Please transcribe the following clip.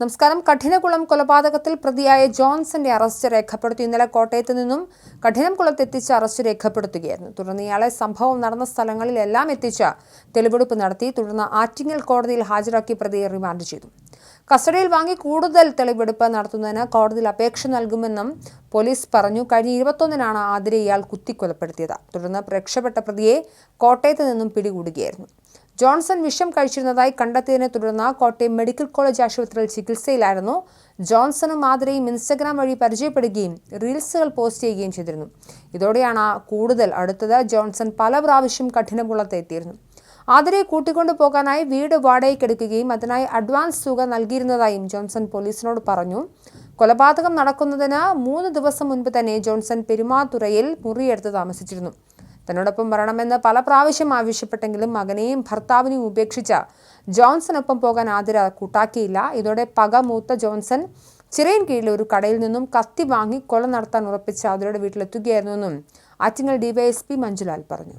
നമസ്കാരം. കഠിനകുളം കൊലപാതകത്തിൽ പ്രതിയായ ജോൺസന്റെ അറസ്റ്റ് രേഖപ്പെടുത്തി. ഇന്നലെ കോട്ടയത്ത് നിന്നും കഠിനംകുളത്ത് എത്തിച്ച് അറസ്റ്റ് രേഖപ്പെടുത്തുകയായിരുന്നു. തുടർന്ന് ഇയാളെ സംഭവം നടന്ന സ്ഥലങ്ങളിലെല്ലാം എത്തിച്ച് തെളിവെടുപ്പ് നടത്തി. തുടർന്ന് ആറ്റിങ്ങൽ കോടതിയിൽ ഹാജരാക്കി പ്രതിയെ റിമാൻഡ് ചെയ്തു. കസ്റ്റഡിയിൽ വാങ്ങി കൂടുതൽ തെളിവെടുപ്പ് നടത്തുന്നതിന് കോടതിയിൽ അപേക്ഷ നൽകുമെന്നും പോലീസ് പറഞ്ഞു. കഴിഞ്ഞ ഇരുപത്തൊന്നിനാണ് ആതിരെ ഇയാൾ കുത്തിക്കൊലപ്പെടുത്തിയത്. തുടർന്ന് രക്ഷപ്പെട്ട പ്രതിയെ കോട്ടയത്ത് നിന്നും പിടികൂടുകയായിരുന്നു. ജോൺസൺ വിഷം കഴിച്ചിരുന്നതായി കണ്ടെത്തിയതിനെ തുടർന്ന് കോട്ടയം മെഡിക്കൽ കോളേജ് ആശുപത്രിയിൽ ചികിത്സയിലായിരുന്നു. ജോൺസണും മാതിരയും ഇൻസ്റ്റഗ്രാം വഴി പരിചയപ്പെടുകയും റീൽസുകൾ പോസ്റ്റ് ചെയ്യുകയും ചെയ്തിരുന്നു. ഇതോടെയാണ് കൂടുതൽ അടുത്തത് ജോൺസൺ പല പ്രാവശ്യം കഠിനകുളത്തെത്തിയിരുന്നു ആതിരയെ കൂട്ടിക്കൊണ്ടു പോകാനായി വീട് വാടകയ്ക്കെടുക്കുകയും അതിനായി അഡ്വാൻസ് തുക നൽകിയിരുന്നതായും ജോൺസൺ പോലീസിനോട് പറഞ്ഞു. കൊലപാതകം നടക്കുന്നതിന് മൂന്ന് ദിവസം മുൻപ് തന്നെ ജോൺസൺ പെരുമാതുറയിൽ മുറിയെടുത്ത് താമസിച്ചിരുന്നു. തന്നോടൊപ്പം വരണമെന്ന് പല പ്രാവശ്യം ആവശ്യപ്പെട്ടെങ്കിലും മകനെയും ഭർത്താവിനെയും ഉപേക്ഷിച്ച ജോൺസണൊപ്പം പോകാൻ ആതിര കൂട്ടാക്കിയില്ല. ഇതോടെ പക മൂത്ത ജോൺസൺ ചിറയിൻ കീഴിലെ ഒരു കടയിൽ നിന്നും കത്തി വാങ്ങി കൊല നടത്താൻ ഉറപ്പിച്ച ആതിരയുടെ വീട്ടിലെത്തുകയായിരുന്നുവെന്നും ആറ്റിങ്ങൽ ഡിവൈഎസ്പി മഞ്ജുലാൽ പറഞ്ഞു.